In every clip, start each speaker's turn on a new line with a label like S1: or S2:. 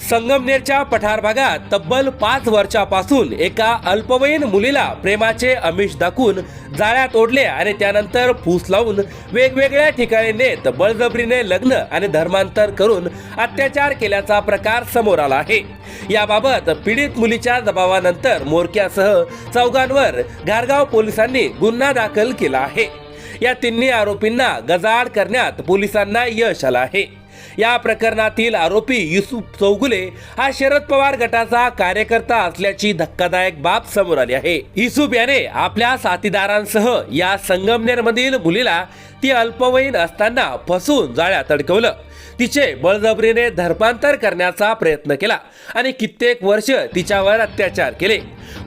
S1: संगमनेरच्या पठार भागात तब्बल पाच वर्षापासून एका अल्पवयीन मुलीला प्रेमाचे आमिष दाखवून जाळ्यात ओढले आणि त्यानंतर फूस लावून वेगवेगळ्या ठिकाणी नेत बळजबरीने लग्न आणि धर्मांतर करून अत्याचार केल्याचा प्रकार समोर आला आहे. याबाबत पीडित मुलीच्या दबावानंतर मोरक्यासह चौघांवर घारगाव पोलिसांनी गुन्हा दाखल केला आहे. या तिन्ही आरोपींना गजाआड करण्यात पोलिसांना यश आलं आहे. या प्रकरणातील आरोपी युसुफ चौगुले हा शरद पवार गटाचा कार्यकर्ता असल्याची धक्कादायक बाब समोर आली आहे. युसुफ याने आपल्या साथीदारांसह या संगमनेरमधील मुलीला ती अल्पवयीन असताना फसून जाळ्यात अडकवलं. तिचे बळजबरीने धर्मांतर करण्याचा प्रयत्न केला आणि कित्येक वर्ष तिच्यावर अत्याचार केले.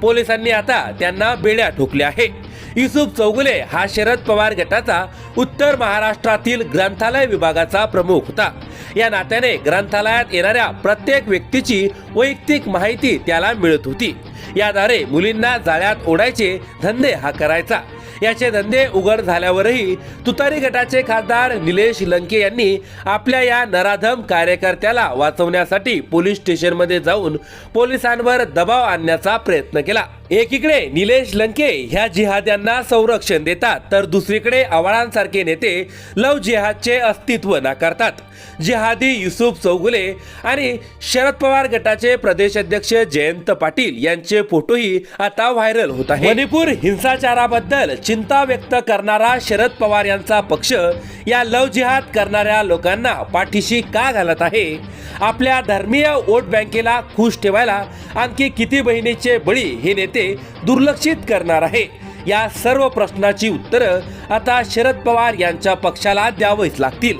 S1: पोलिसांनी आता त्यांना बेड्या ठोकल्या आहे युसुफ चौगुले हा शरद पवार गटाचा उत्तर महाराष्ट्रातील ग्रंथालय विभागाचा प्रमुख होता. या नात्याने ग्रंथालयात येणाऱ्या प्रत्येक व्यक्तीची वैयक्तिक माहिती त्याला मिळत होती. याद्वारे मुलींना जाळ्यात ओढायचे धंदे हा करायचा. याचे धंदे उघड झाल्यावरही तुतारी गटाचे खासदार निलेश लंके यांनी आपल्या या नराधम कार्यकर्त्याला वाचवण्यासाठी पोलीस स्टेशनमध्ये जाऊन पोलिसांवर दबाव आणण्याचा प्रयत्न केला. एकीकडे निलेश लंके ह्या जिहाद्यांना संरक्षण देतात तर दुसरीकडे आवाळांसारखे नेते लव जिहादचे अस्तित्व नाकारतात. जिहादी युसुफ चौगुले आणि शरद पवार गटाचे प्रदेश अध्यक्ष जयंत पाटील यांचे फोटोही आता व्हायरल होत आहे मणिपूर हिंसाचाराबद्दल चिंता व्यक्त करणारा शरद पवार यांचा पक्ष या लव जिहाद करणाऱ्या लोकांना पाठीशी का घालत आहे? आपल्या धर्मीय वोट बँकेला खुश ठेवायला आणखी किती बहिणीचे बळी हे नेते दुर्लक्षित करणार आहे? या सर्व प्रश्नाची उत्तरं आता शरद पवार यांच्या पक्षाला द्यावीच लागतील.